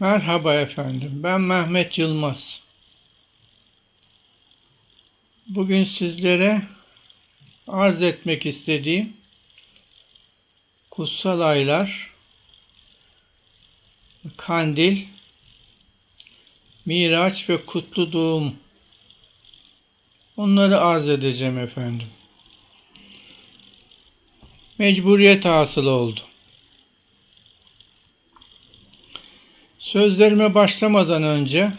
Merhaba efendim. Ben Mehmet Yılmaz. Bugün sizlere arz etmek istediğim kutsal aylar, kandil, miraç ve kutlu doğum onları arz edeceğim efendim. Mecburiyet hasıl oldu. Sözlerime başlamadan önce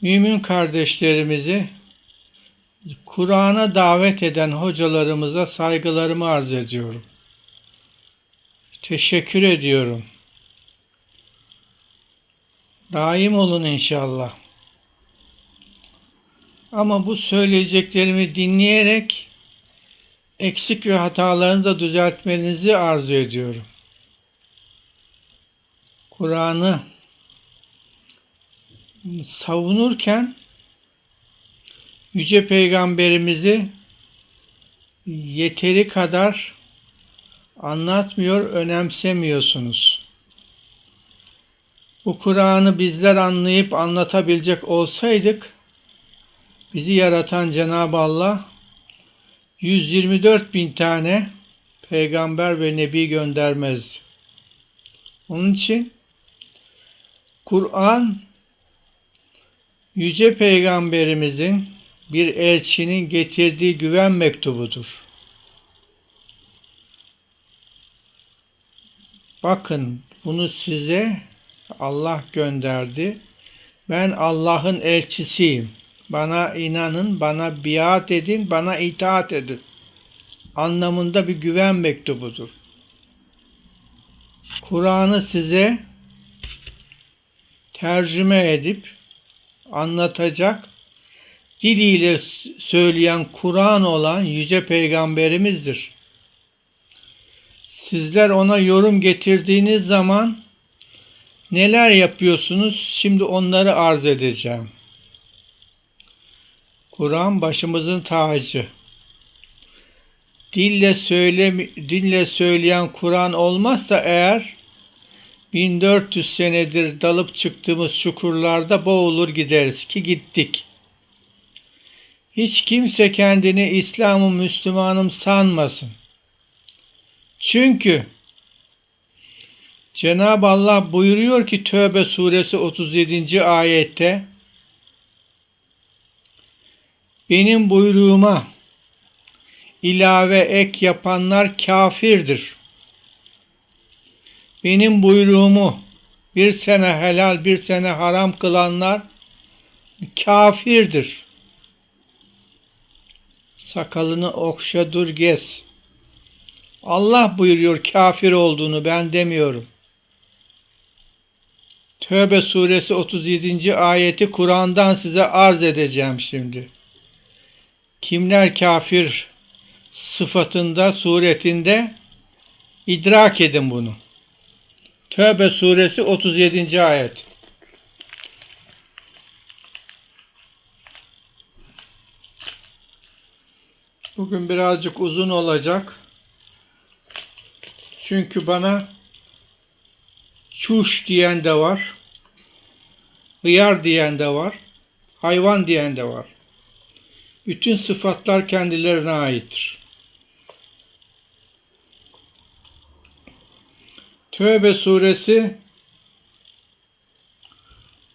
mümin kardeşlerimizi Kur'an'a davet eden hocalarımıza saygılarımı arz ediyorum. Teşekkür ediyorum. Daim olun inşallah. Ama bu söyleyeceklerimi dinleyerek eksik ve hatalarınızı da düzeltmenizi arzu ediyorum. Kur'an'ı savunurken Yüce Peygamberimizi yeteri kadar anlatmıyor, önemsemiyorsunuz. Bu Kur'an'ı bizler anlayıp anlatabilecek olsaydık, bizi yaratan Cenab-ı Allah 124 bin tane peygamber ve nebi göndermez. Onun için Kur'an Yüce Peygamberimizin bir elçinin getirdiği güven mektubudur. Bakın bunu size Allah gönderdi. Ben Allah'ın elçisiyim. Bana inanın, bana biat edin, bana itaat edin. Anlamında bir güven mektubudur. Kur'an'ı size tercüme edip anlatacak, diliyle söyleyen Kur'an olan Yüce Peygamberimizdir. Sizler ona yorum getirdiğiniz zaman neler yapıyorsunuz? Şimdi onları arz edeceğim. Kur'an başımızın tacı. Dille söyle dille söyleyen Kur'an olmazsa eğer 1400 senedir dalıp çıktığımız çukurlarda boğulur gideriz ki gittik. Hiç kimse kendini İslam'ım Müslümanım sanmasın. Çünkü Cenab-ı Allah buyuruyor ki Tövbe suresi 37. ayette benim buyruğuma ilave ek yapanlar kafirdir. Benim buyruğumu bir sene helal bir sene haram kılanlar kafirdir. Sakalını okşa dur gez. Allah buyuruyor kafir olduğunu ben demiyorum. Tövbe suresi 37. ayeti Kur'an'dan size arz edeceğim şimdi. Kimler kafir sıfatında, suretinde idrak edin bunu. Tövbe suresi 37. ayet. Bugün birazcık uzun olacak. Çünkü bana çuş diyen de var. Hıyar diyen de var. Hayvan diyen de var. Bütün sıfatlar kendilerine aittir. Tövbe suresi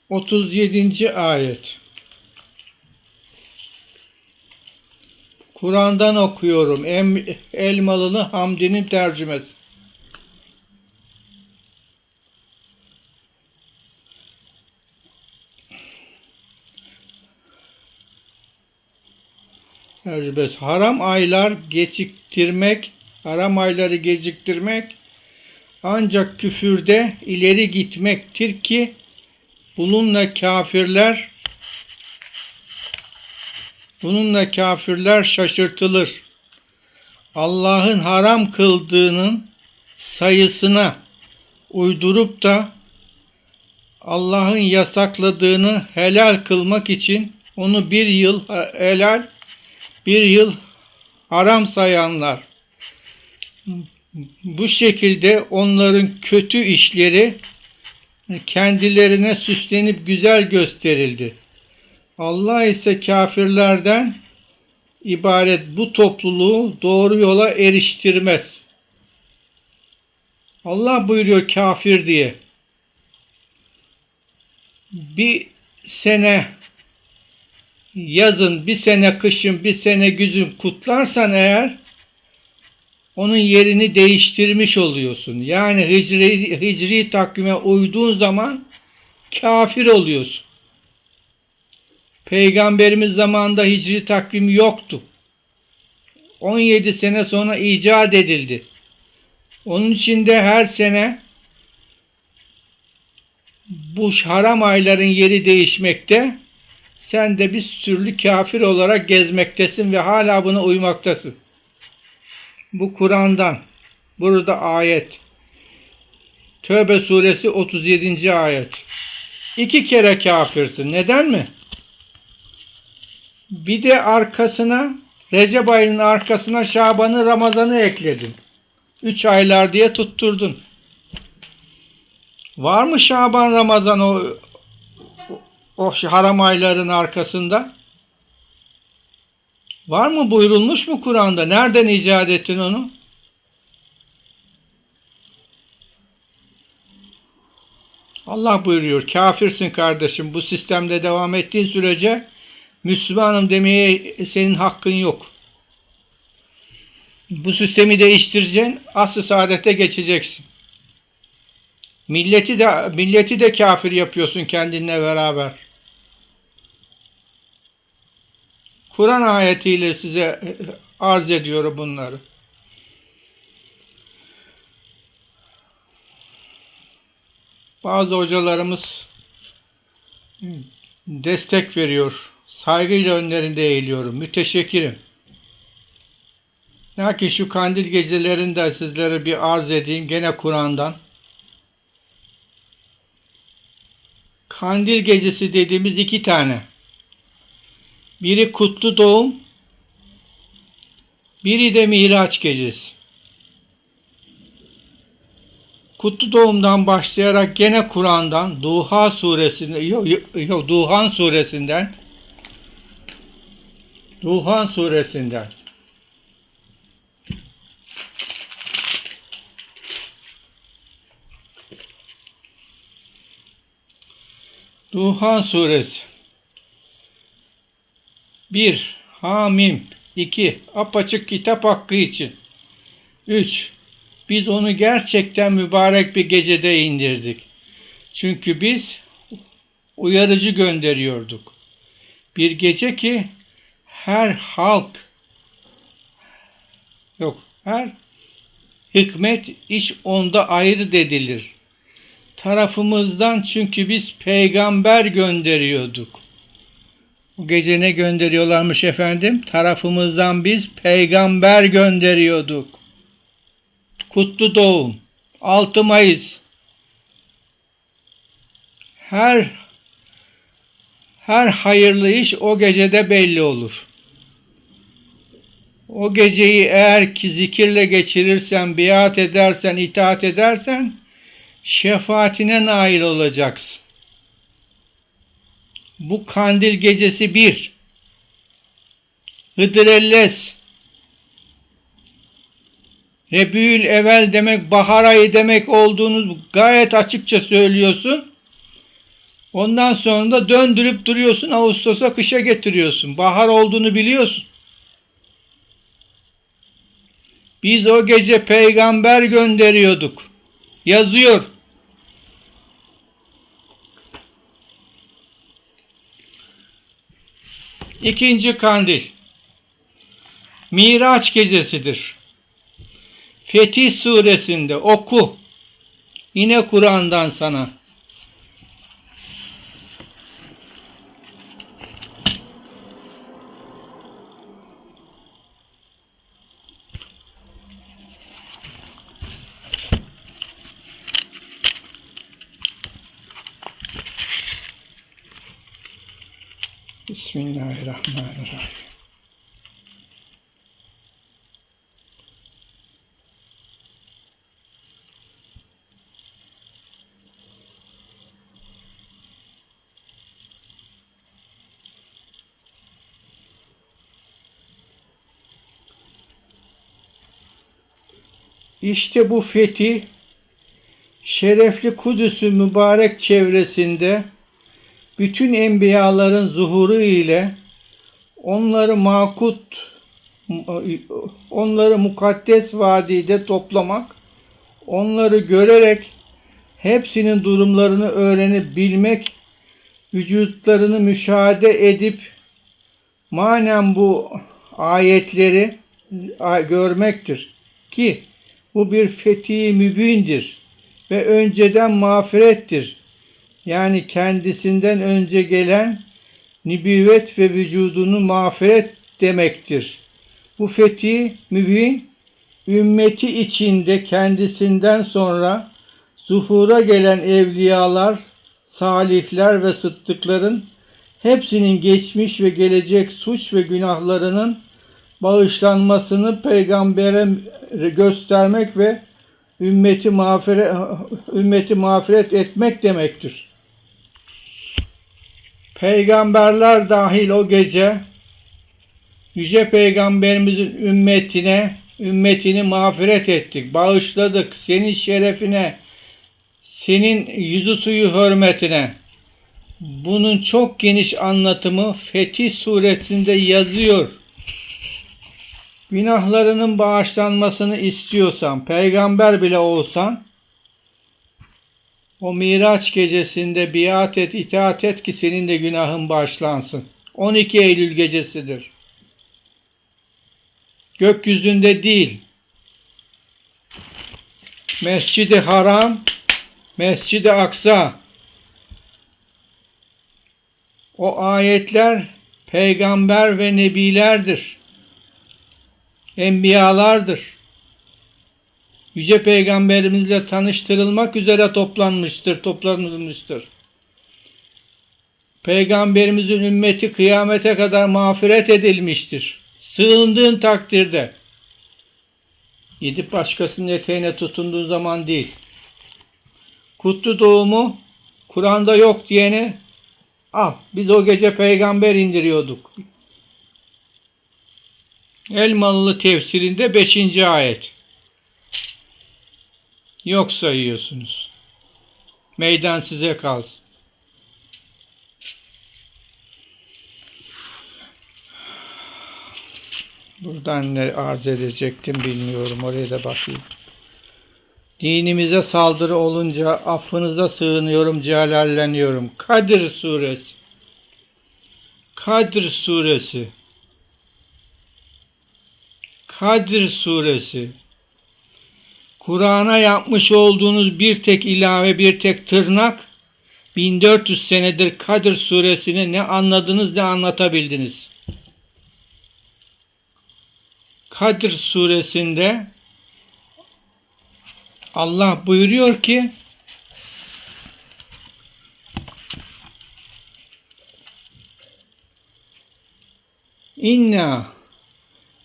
37. ayet. Kur'an'dan okuyorum. Em, Elmalılı Hamdi'nin tercümesi. Tercümesi. Haram aylar geciktirmek, haram ayları geciktirmek ancak küfürde ileri gitmektir ki bununla kafirler bununla kafirler şaşırtılır. Allah'ın haram kıldığının sayısına uydurup da Allah'ın yasakladığını helal kılmak için onu bir yıl helal, bir yıl haram sayanlar Bu şekilde onların kötü işleri kendilerine süslenip güzel gösterildi. Allah ise kafirlerden ibaret bu topluluğu doğru yola eriştirmez. Allah buyuruyor kafir diye. Bir sene yazın, bir sene kışın, bir sene güzün kutlarsan eğer onun yerini değiştirmiş oluyorsun. Yani hicri, hicri takvime uyduğun zaman kafir oluyorsun. Peygamberimiz zamanında hicri takvim yoktu. 17 sene sonra icat edildi. Onun için de her sene bu haram ayların yeri değişmekte. Sen de bir türlü kafir olarak gezmektesin ve hala buna uymaktasın. Bu Kur'an'dan. Burada ayet. Tövbe suresi 37. ayet. İki kere kafirsin. Neden mi? Bir de arkasına Recep ayının arkasına Şaban'ı Ramazan'ı ekledin. Üç aylar diye tutturdun. Var mı Şaban Ramazan o, o haram ayların arkasında? Var mı buyurulmuş mu Kur'an'da? Nereden icat ettin onu? Allah buyuruyor. Kafirsin kardeşim. Bu sistemde devam ettiğin sürece Müslümanım demeye senin hakkın yok. Bu sistemi değiştireceksin. Asıl saadete geçeceksin. Milleti de milleti de kafir yapıyorsun kendinle beraber. Kur'an ayetiyle size arz ediyorum bunları. Bazı hocalarımız destek veriyor. Saygıyla önlerinde eğiliyorum. Müteşekkirim. Lakin şu kandil gecelerinde sizlere bir arz edeyim. Gene Kur'an'dan. Kandil gecesi dediğimiz iki tane. Biri kutlu doğum, biri de Miraç gecesi. Kutlu doğumdan başlayarak gene Kur'an'dan Duha suresinde yok, yok Duhan suresinden Duhan suresinden Duhan suresi 1. Hamim 2. Apaçık kitap hakkı için 3. Biz onu gerçekten mübarek bir gecede indirdik. Çünkü biz uyarıcı gönderiyorduk. Bir gece ki her halk yok her hikmet iş onda ayrı dedilir. Tarafımızdan çünkü biz peygamber gönderiyorduk. Bu gece ne gönderiyorlarmış efendim? Tarafımızdan biz peygamber gönderiyorduk. Kutlu Doğum 6 Mayıs her her hayırlı iş o gecede belli olur. O geceyi eğer ki zikirle geçirirsen, biat edersen, itaat edersen şefaatine nail olacaksın. Bu kandil gecesi bir. Hıdrellez. Rebül evvel demek bahar ayı demek olduğunu gayet açıkça söylüyorsun. Ondan sonra da döndürüp duruyorsun Ağustos'a kışa getiriyorsun. Bahar olduğunu biliyorsun. Biz o gece peygamber gönderiyorduk. Yazıyor. İkinci kandil. Miraç gecesidir. Fetih suresinde oku. Yine Kur'an'dan sana. Bismillahirrahmanirrahim. İşte bu fethi şerefli Kudüs'ü mübarek çevresinde bütün enbiyaların zuhuru ile onları makut onları mukaddes vadide toplamak, onları görerek hepsinin durumlarını öğrenip bilmek, vücutlarını müşahede edip manen bu ayetleri görmektir ki bu bir fethi mübindir ve önceden mağfirettir. Yani kendisinden önce gelen nübüvvet ve vücudunu mağfiret demektir. Bu fethi mübin ümmeti içinde kendisinden sonra zuhura gelen evliyalar, salihler ve sıddıkların hepsinin geçmiş ve gelecek suç ve günahlarının bağışlanmasını peygambere göstermek ve ümmeti mağfiret, ümmeti mağfiret etmek demektir. Peygamberler dahil o gece Yüce Peygamberimizin ümmetine, ümmetini mağfiret ettik, bağışladık senin şerefine, senin yüzü suyu hürmetine. Bunun çok geniş anlatımı Fetih suresinde yazıyor. Günahlarının bağışlanmasını istiyorsan, peygamber bile olsan, o Miraç gecesinde biat et, itaat et ki senin de günahın bağışlansın. 12 Eylül gecesidir. Gökyüzünde değil. Mescid-i Haram, Mescid-i Aksa. O ayetler peygamber ve nebilerdir. Enbiyalardır. Yüce Peygamberimizle tanıştırılmak üzere toplanmıştır, toplanılmıştır. Peygamberimizin ümmeti kıyamete kadar mağfiret edilmiştir. Sığındığın takdirde. Gidip başkasının eteğine tutunduğun zaman değil. Kutlu doğumu Kur'an'da yok diyene al. Biz o gece peygamber indiriyorduk. Elmalı tefsirinde 5. ayet. Yok sayıyorsunuz. Meydan size kalsın. Buradan ne arz edecektim bilmiyorum. Oraya da bakayım. Dinimize saldırı olunca affınıza sığınıyorum, celalleniyorum. Kadir suresi. Kadir suresi. Kadir suresi. Kur'an'a yapmış olduğunuz bir tek ilave, bir tek tırnak 1400 senedir Kadir suresini ne anladınız ne anlatabildiniz. Kadir suresinde Allah buyuruyor ki İnna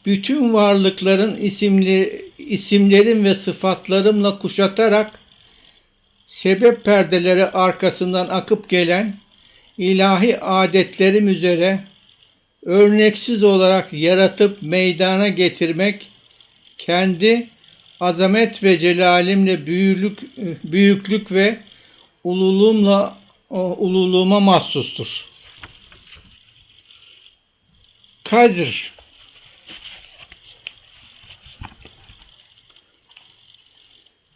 bütün varlıkların isimli, isimlerim ve sıfatlarımla kuşatarak sebep perdeleri arkasından akıp gelen ilahi adetlerim üzere örneksiz olarak yaratıp meydana getirmek kendi azamet ve celalimle büyüklük, büyüklük ve ululuğumla ululuğuma mahsustur. Kadir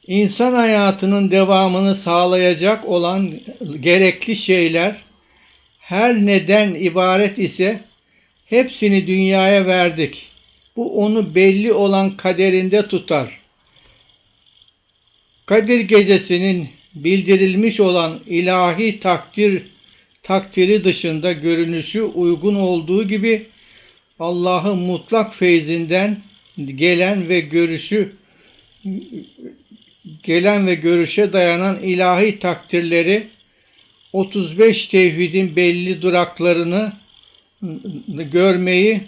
İnsan hayatının devamını sağlayacak olan gerekli şeyler her neden ibaret ise hepsini dünyaya verdik. Bu onu belli olan kaderinde tutar. Kadir gecesinin bildirilmiş olan ilahi takdir takdiri dışında görünüşü uygun olduğu gibi Allah'ın mutlak feyzinden gelen ve görüşü gelen ve görüşe dayanan ilahi takdirleri 35 tevhidin belli duraklarını görmeyi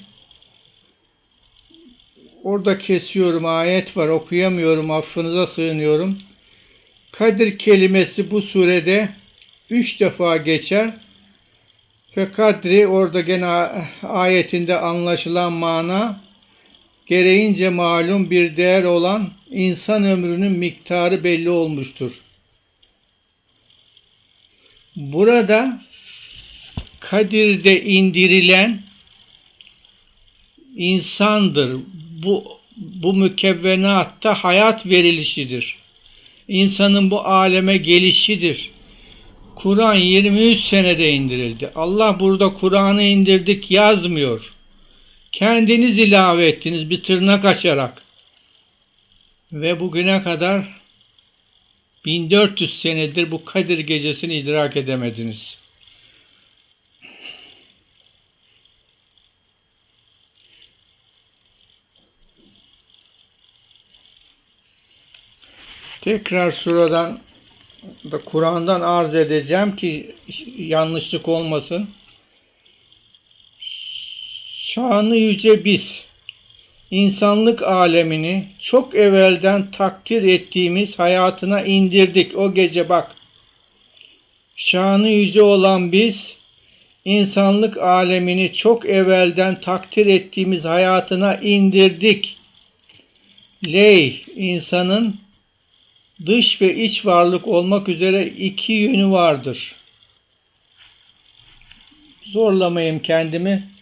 orada kesiyorum ayet var okuyamıyorum affınıza sığınıyorum. Kadir kelimesi bu surede üç defa geçer ve kadri orada gene ayetinde anlaşılan mana gereğince malum bir değer olan insan ömrünün miktarı belli olmuştur. Burada Kadir'de indirilen insandır. Bu bu mükevvenatta hayat verilişidir. İnsanın bu aleme gelişidir. Kur'an 23 senede indirildi. Allah burada Kur'an'ı indirdik yazmıyor. Kendiniz ilave ettiniz bir tırnak açarak. Ve bugüne kadar 1400 senedir bu Kadir gecesini idrak edemediniz. Tekrar şuradan da Kur'an'dan arz edeceğim ki yanlışlık olmasın. Şanı yüce biz, insanlık alemini çok evvelden takdir ettiğimiz hayatına indirdik o gece bak. Şanı yüce olan biz, insanlık alemini çok evvelden takdir ettiğimiz hayatına indirdik. Ley, insanın dış ve iç varlık olmak üzere iki yönü vardır. Zorlamayayım kendimi.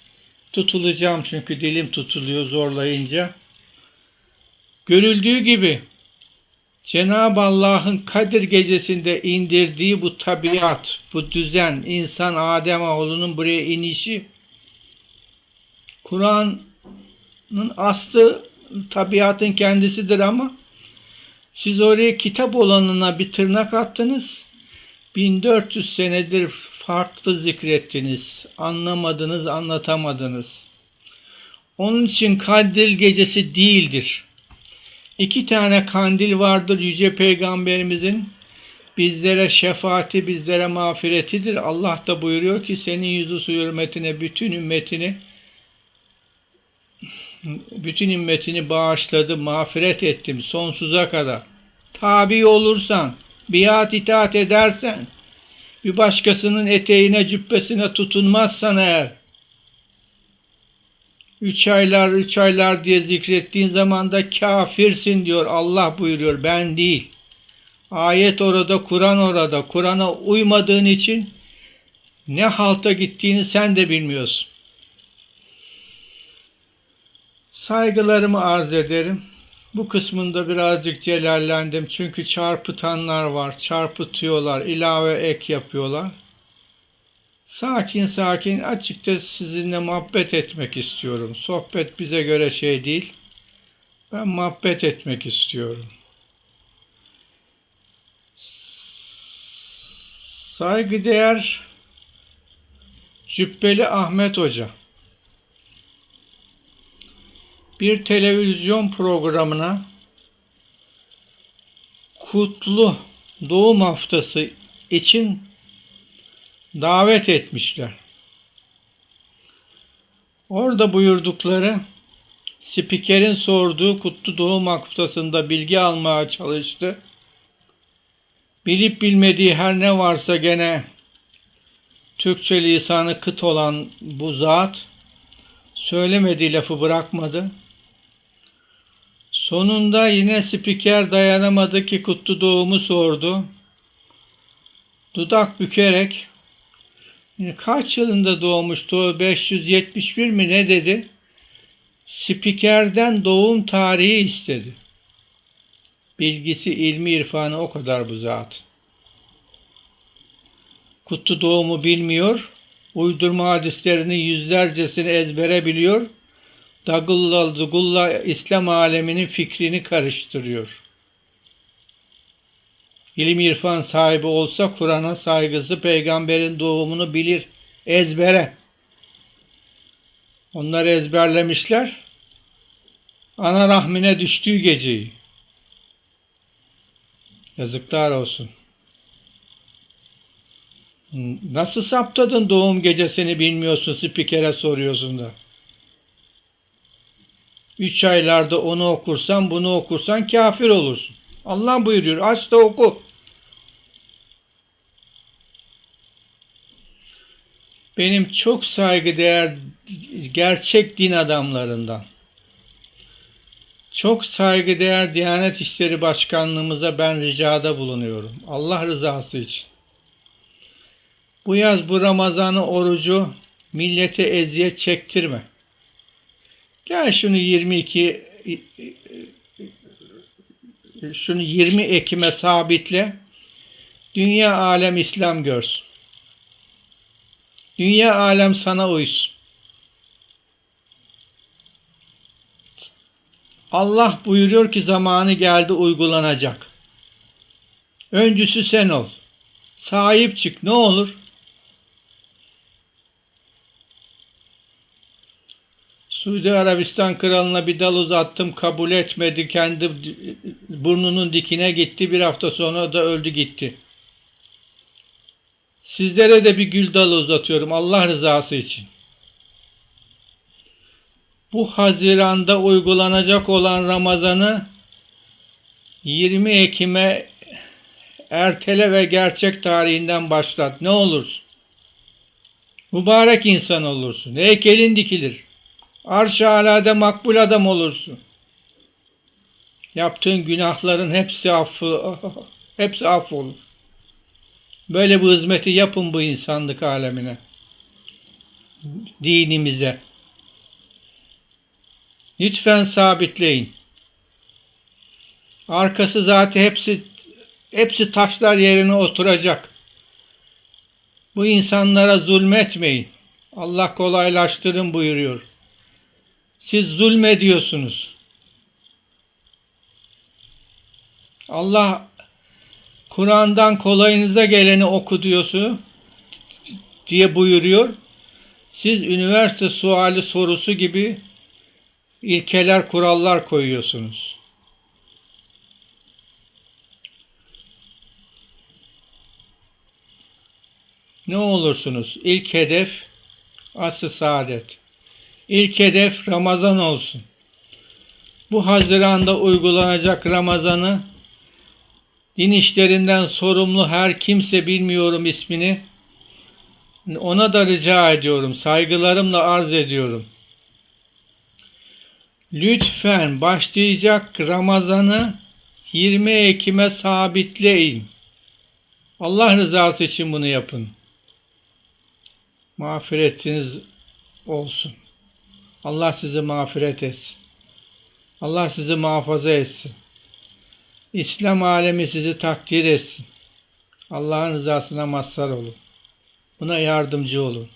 Tutulacağım çünkü dilim tutuluyor zorlayınca. Görüldüğü gibi Cenab-ı Allah'ın Kadir gecesinde indirdiği bu tabiat, bu düzen, insan Adem oğlunun buraya inişi Kur'an'ın aslı tabiatın kendisidir ama siz oraya kitap olanına bir tırnak attınız. 1400 senedir farklı zikrettiniz. Anlamadınız, anlatamadınız. Onun için kandil gecesi değildir. İki tane kandil vardır Yüce Peygamberimizin. Bizlere şefaati, bizlere mağfiretidir. Allah da buyuruyor ki senin yüzü su hürmetine bütün ümmetini bütün ümmetini bağışladı, mağfiret ettim sonsuza kadar. Tabi olursan, biat itaat edersen, bir başkasının eteğine, cübbesine tutunmazsan eğer, üç aylar, üç aylar diye zikrettiğin zaman da kafirsin diyor Allah buyuruyor, ben değil. Ayet orada, Kur'an orada. Kur'an'a uymadığın için ne halta gittiğini sen de bilmiyorsun. Saygılarımı arz ederim. Bu kısmında birazcık celallendim. Çünkü çarpıtanlar var. Çarpıtıyorlar. ilave ek yapıyorlar. Sakin sakin açıkça sizinle muhabbet etmek istiyorum. Sohbet bize göre şey değil. Ben muhabbet etmek istiyorum. Saygıdeğer Cübbeli Ahmet Hoca bir televizyon programına kutlu doğum haftası için davet etmişler. Orada buyurdukları spikerin sorduğu kutlu doğum haftasında bilgi almaya çalıştı. Bilip bilmediği her ne varsa gene Türkçe lisanı kıt olan bu zat söylemediği lafı bırakmadı. Sonunda yine spiker dayanamadı ki kutlu doğumu sordu. Dudak bükerek kaç yılında doğmuştu 571 mi ne dedi? Spikerden doğum tarihi istedi. Bilgisi, ilmi, irfanı o kadar bu zat. Kutlu doğumu bilmiyor, uydurma hadislerini yüzlercesini ezbere biliyor Dagulla Dugulla İslam aleminin fikrini karıştırıyor. İlim irfan sahibi olsa Kur'an'a saygısı peygamberin doğumunu bilir ezbere. Onlar ezberlemişler. Ana rahmine düştüğü geceyi. Yazıklar olsun. Nasıl saptadın doğum gecesini bilmiyorsun spikere soruyorsun da. Üç aylarda onu okursan bunu okursan kafir olursun. Allah buyuruyor aç da oku. Benim çok saygıdeğer gerçek din adamlarından. Çok saygıdeğer Diyanet İşleri Başkanlığımıza ben ricada bulunuyorum. Allah rızası için. Bu yaz bu Ramazan'ı orucu millete eziyet çektirme. Gel şunu 22 şunu 20 Ekim'e sabitle. Dünya alem İslam görsün. Dünya alem sana uysun. Allah buyuruyor ki zamanı geldi uygulanacak. Öncüsü sen ol. Sahip çık ne olur? Suudi Arabistan kralına bir dal uzattım kabul etmedi. Kendi burnunun dikine gitti. Bir hafta sonra da öldü gitti. Sizlere de bir gül dalı uzatıyorum Allah rızası için. Bu Haziran'da uygulanacak olan Ramazan'ı 20 Ekim'e ertele ve gerçek tarihinden başlat. Ne olursun. Mübarek insan olursun. Heykelin dikilir. Arş-ı alade makbul adam olursun. Yaptığın günahların hepsi affı, hepsi affolur. Böyle bu hizmeti yapın bu insanlık alemine. Dinimize. Lütfen sabitleyin. Arkası zaten hepsi hepsi taşlar yerine oturacak. Bu insanlara zulmetmeyin. Allah kolaylaştırın buyuruyor. Siz zulmediyorsunuz. Allah Kur'an'dan kolayınıza geleni oku diyorsun diye buyuruyor. Siz üniversite suali sorusu gibi ilkeler, kurallar koyuyorsunuz. Ne olursunuz? İlk hedef asr saadet. İlk hedef Ramazan olsun. Bu Haziran'da uygulanacak Ramazan'ı din işlerinden sorumlu her kimse bilmiyorum ismini ona da rica ediyorum. Saygılarımla arz ediyorum. Lütfen başlayacak Ramazan'ı 20 Ekim'e sabitleyin. Allah rızası için bunu yapın. Mağfiretiniz olsun. Allah sizi mağfiret etsin. Allah sizi muhafaza etsin. İslam alemi sizi takdir etsin. Allah'ın rızasına mazhar olun. Buna yardımcı olun.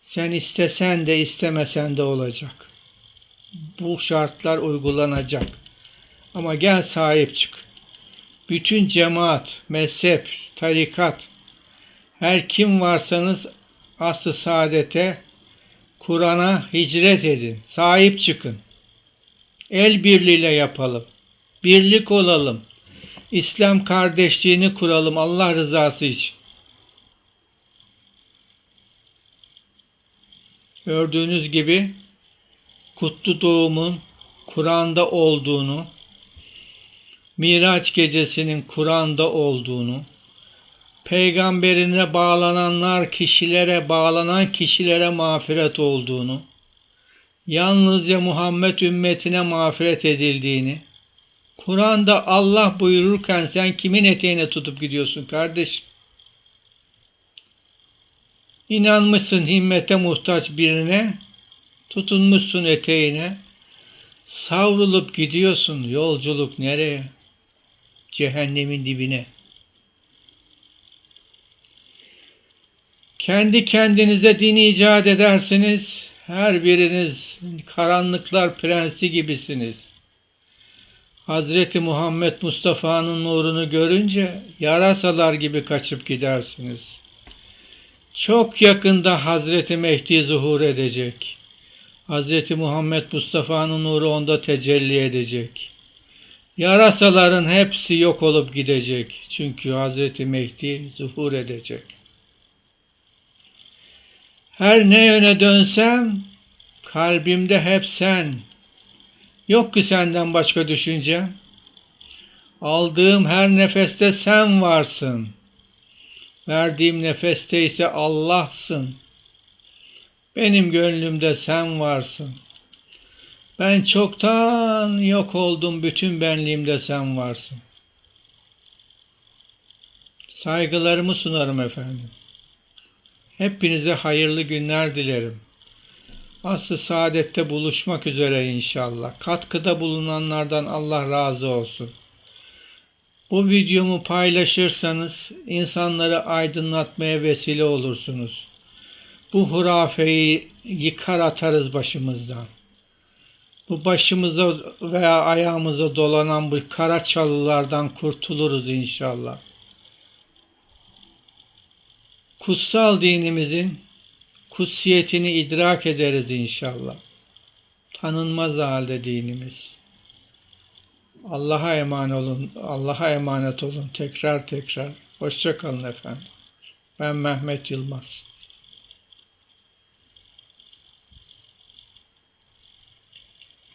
Sen istesen de istemesen de olacak. Bu şartlar uygulanacak. Ama gel sahip çık. Bütün cemaat, mezhep, tarikat, her kim varsanız aslı saadete, Kur'an'a hicret edin. Sahip çıkın. El birliğiyle yapalım. Birlik olalım. İslam kardeşliğini kuralım Allah rızası için. Gördüğünüz gibi kutlu doğumun Kur'an'da olduğunu, Miraç gecesinin Kur'an'da olduğunu, peygamberine bağlananlar kişilere, bağlanan kişilere mağfiret olduğunu, yalnızca Muhammed ümmetine mağfiret edildiğini, Kur'an'da Allah buyururken sen kimin eteğine tutup gidiyorsun kardeş? İnanmışsın himmete muhtaç birine, tutunmuşsun eteğine, savrulup gidiyorsun yolculuk nereye? Cehennemin dibine. Kendi kendinize din icat edersiniz, her biriniz karanlıklar prensi gibisiniz. Hazreti Muhammed Mustafa'nın nurunu görünce yarasalar gibi kaçıp gidersiniz. Çok yakında Hazreti Mehdi zuhur edecek. Hazreti Muhammed Mustafa'nın nuru onda tecelli edecek. Yarasaların hepsi yok olup gidecek. Çünkü Hazreti Mehdi zuhur edecek. Her ne yöne dönsem kalbimde hep sen. Yok ki senden başka düşünce. Aldığım her nefeste sen varsın. Verdiğim nefeste ise Allah'sın. Benim gönlümde sen varsın. Ben çoktan yok oldum bütün benliğimde sen varsın. Saygılarımı sunarım efendim. Hepinize hayırlı günler dilerim. Aslı saadette buluşmak üzere inşallah. Katkıda bulunanlardan Allah razı olsun. Bu videomu paylaşırsanız insanları aydınlatmaya vesile olursunuz. Bu hurafeyi yıkar atarız başımızdan. Bu başımıza veya ayağımıza dolanan bu kara çalılardan kurtuluruz inşallah. Kutsal dinimizin kutsiyetini idrak ederiz inşallah. Tanınmaz halde dinimiz. Allah'a emanet olun. Allah'a emanet olun tekrar tekrar. Hoşça kalın efendim. Ben Mehmet Yılmaz.